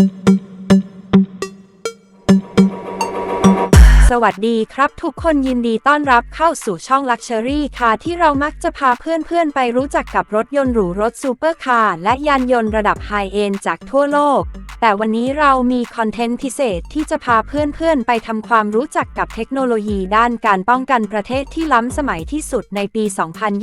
thank you. สวัสดีครับทุกคนยินดีต้อนรับเข้าสู่ช่อง Luxury ค่ะที่เรามักจะพาเพื่อนๆ ไปรู้จักกับรถยนต์หรูรถซูเปอร์คาร์และยานยนต์ระดับไฮเอนจากทั่วโลก แต่วันนี้เรามีคอนเทนต์พิเศษที่จะพาเพื่อนๆ ไปทำความรู้จักกับเทคโนโลยีด้านการป้องกันประเทศที่ล้ำสมัยที่สุดในปี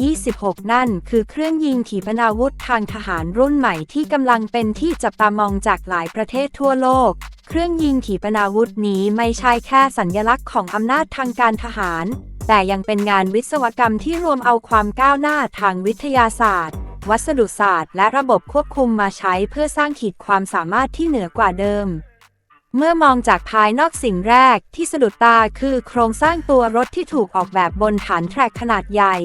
2026 นั่น คือเครื่องยิงขีปนาวุธทางทหารรุ่นใหม่ที่กำลังเป็นที่จับตามองจากหลายประเทศทั่วโลก เครื่องยิงขีปนาวุธนี้ไม่ใช่แค่สัญญลักษณ์ของอำนาจทางการทหาร แต่ยังเป็นงานวิศวกรรมที่รวมเอาความก้าวหน้าทางวิทยาศาสตร์ วัสดุศาสตร์ และระบบควบคุมมาใช้เพื่อสร้างขีดความสามารถที่เหนือกว่าเดิม เมื่อมองจากภายนอกสิ่งแรกที่สะดุดตาคือโครงสร้างตัวรถที่ถูกออกแบบบนฐานแทร็กขนาดใหญ่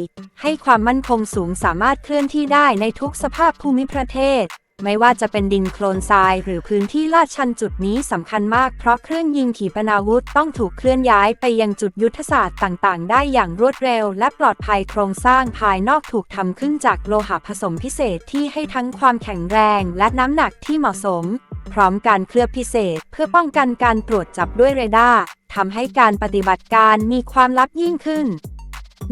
ให้ความมั่นคงสูงสามารถเคลื่อนที่ได้ในทุกสภาพภูมิประเทศ ไม่ว่าจะเป็นดินโคลนทรายหรือพื้นที่ลาดชันจุดนี้สำคัญมากเพราะเครื่องยิงขีปนาวุธต้องถูกเคลื่อนย้ายไปยังจุดยุทธศาสตร์ต่างๆ ได้อย่างรวดเร็ว และปลอดภัยโครงสร้างภายนอกถูกทำขึ้นจากโลหะผสมพิเศษที่ให้ทั้งความแข็งแรงและน้ำหนักที่เหมาะสม พร้อมการเคลือบพิเศษ เพื่อป้องกันการตรวจจับด้วยเรดาร์ทำให้การปฏิบัติการมีความลับยิ่งขึ้น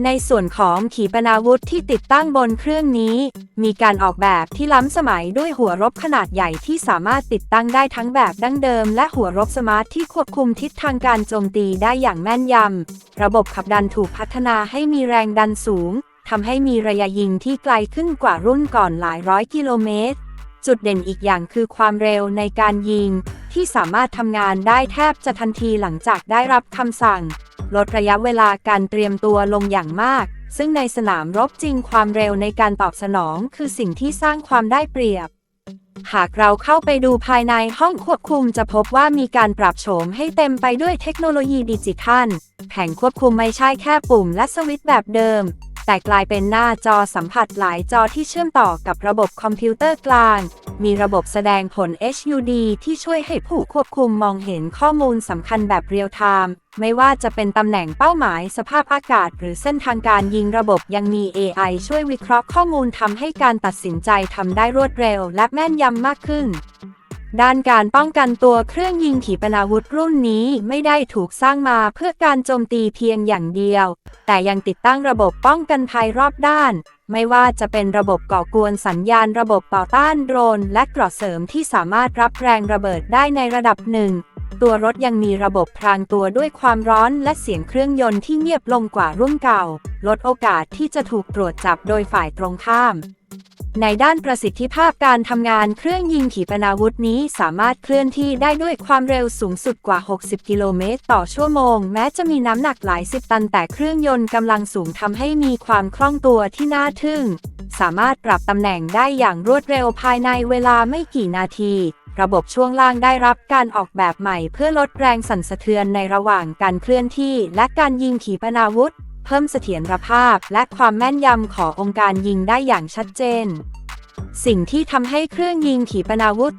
ในส่วนของขีปนาวุธที่ติดตั้งบนเครื่องนี้ มีการออกแบบที่ล้ำสมัยด้วยหัวรบขนาดใหญ่ที่สามารถติดตั้งได้ทั้งแบบดั้งเดิม และหัวรบสมาร์ทที่ควบคุมทิศทางการโจมตีได้อย่างแม่นยำ ระบบขับดันถูกพัฒนาให้มีแรงดันสูงทำให้มีระยะยิงที่ไกลขึ้นกว่ารุ่นก่อนหลายร้อยกิโลเมตร จุดเด่นอีกอย่างคือความเร็วในการยิง ที่สามารถทำงานได้แทบจะทันทีหลังจากได้รับคำสั่ง ลดระยะเวลาการเตรียมตัวลงอย่างมาก ซึ่งในสนามรบจริงความเร็วในการตอบสนองคือสิ่งที่สร้างความได้เปรียบ หากเราเข้าไปดูภายในห้องควบคุมจะพบว่ามีการปรับโฉมให้เต็มไปด้วยเทคโนโลยีดิจิทัล แผงควบคุมไม่ใช่แค่ปุ่มและสวิตช์แบบเดิม แต่กลายเป็นหน้าจอสัมผัสหลายจอที่เชื่อมต่อกับระบบคอมพิวเตอร์กลาง มีระบบแสดงผล HUD ที่ช่วยให้ผู้ควบคุมมองเห็นข้อมูลสำคัญแบบเรียลไทม์ไม่ว่าจะเป็นตำแหน่งเป้าหมายสภาพอากาศ หรือเส้นทางการยิงระบบยังมี AI ช่วยวิเคราะห์ข้อมูลทำให้การตัดสินใจทำได้รวดเร็วและแม่นยำมากขึ้น ด้านการป้องกันตัวเครื่องยิงขีปนาวุธรุ่นนี้ไม่ได้ถูกสร้างมาเพื่อการโจมตีเพียงอย่างเดียว แต่ยังติดตั้งระบบป้องกันภัยรอบด้าน ไม่ว่าจะเป็นระบบก่อกวนสัญญาณระบบต่อต้านโดรน และเกราะเสริมที่สามารถรับแรงระเบิดได้ในระดับหนึ่ง ตัวรถยังมีระบบพรางตัวด้วยความร้อนและเสียงเครื่องยนต์ที่เงียบลงกว่ารุ่นเก่า ลดโอกาสที่จะถูกตรวจจับโดยฝ่ายตรงข้าม ในด้านประสิทธิภาพการทำงานเครื่องยิงขีปนาวุธนี้สามารถเคลื่อนที่ได้ด้วยความเร็วสูงสุดกว่า 60 กิโลเมตรต่อชั่วโมง แม้จะมีน้ำหนักหลายสิบตันแต่เครื่องยนต์กำลังสูงทำให้มีความคล่องตัวที่น่าทึ่ง สามารถปรับตำแหน่งได้อย่างรวดเร็วภายในเวลาไม่กี่นาที ระบบช่วงล่างได้รับการออกแบบใหม่เพื่อลดแรงสั่นสะเทือนในระหว่างการเคลื่อนที่ และการยิงขีปนาวุธ เพิ่มเสถียรภาพและความแม่นยำขององค์การยิงได้อย่างชัดเจน สิ่งที่ทำให้เครื่องยิงขีปนาวุธ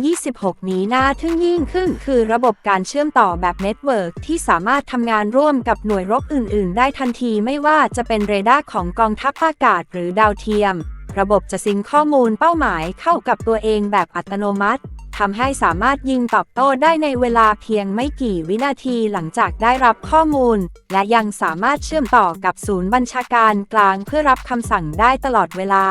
2026 นี้น่าทึ่งยิ่งขึ้น คือระบบการเชื่อมต่อแบบเน็ตเวิร์กที่สามารถทำงานร่วมกับหน่วยรบอื่น ๆ ได้ทันทีไม่ว่าจะเป็นเรดาร์ของกองทัพอากาศหรือดาวเทียม ระบบจะซิงข้อมูลเป้าหมายเข้ากับตัวเองแบบอัตโนมัติ ทำให้สามารถยิงตอบโต้ได้ในเวลาเพียงไม่กี่วินาทีหลังจากได้รับข้อมูล และยังสามารถเชื่อมต่อกับศูนย์บัญชาการกลางเพื่อรับคำสั่งได้ตลอดเวลา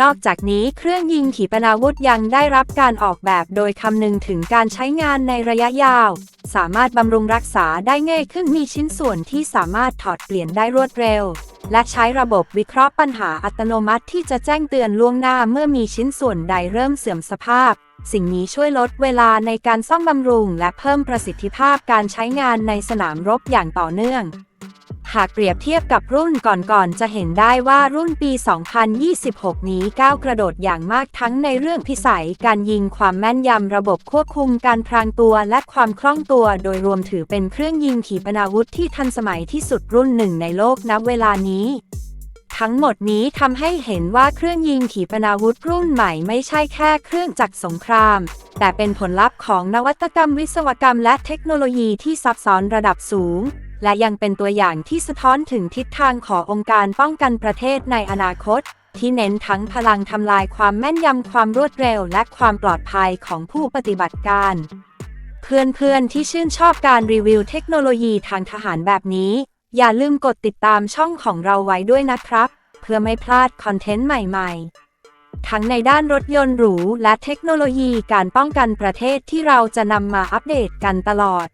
นอกจากนี้เครื่องยิงขีปนาวุธยังได้รับการออกแบบโดยคำนึงถึงการใช้งานในระยะยาว สามารถบำรุงรักษาได้ง่ายขึ้นมีชิ้นส่วนที่สามารถถอดเปลี่ยนได้รวดเร็วและใช้ระบบวิเคราะห์ปัญหาอัตโนมัติที่จะแจ้งเตือนล่วงหน้าเมื่อมีชิ้นส่วนใดเริ่มเสื่อมสภาพ สิ่งนี้ช่วยลดเวลาในการซ่อมบำรุง และเพิ่มประสิทธิภาพการใช้งานในสนามรบอย่างต่อเนื่อง หากเปรียบเทียบกับรุ่นก่อนๆ จะเห็นได้ว่ารุ่นปี 2026 นี้ก้าวกระโดดอย่างมากทั้งในเรื่องพิสัย การยิงความแม่นยำระบบควบคุมการพรางตัวและความคล่องตัว โดยรวมถือเป็นเครื่องยิงขีปนาวุธที่ทันสมัยที่สุดรุ่นหนึ่งในโลกนับเวลานี้ ทั้งหมดนี้ทำให้เห็นว่าเครื่องยิงขีปนาวุธรุ่นใหม่ไม่ใช่แค่เครื่องจักรสงคราม แต่เป็นผลลัพธ์ของนวัตกรรมวิศวกรรมและเทคโนโลยีที่ซับซ้อนระดับสูง และยังเป็นตัวอย่างที่สะท้อนถึงทิศทางขององค์การป้องกันประเทศในอนาคต ที่เน้นทั้งพลังทำลายความแม่นยำความรวดเร็ว และความปลอดภัยของผู้ปฏิบัติการ เพื่อนๆที่ชื่นชอบการรีวิวเทคโนโลยีทางทหารแบบนี้ อย่าลืมกดติดตามช่องของเราไว้ด้วยนะครับ เพื่อไม่พลาดคอนเทนต์ใหม่ๆ ทั้งในด้านรถยนต์หรูและเทคโนโลยีการป้องกันประเทศที่เราจะนำมาอัปเดตกันตลอด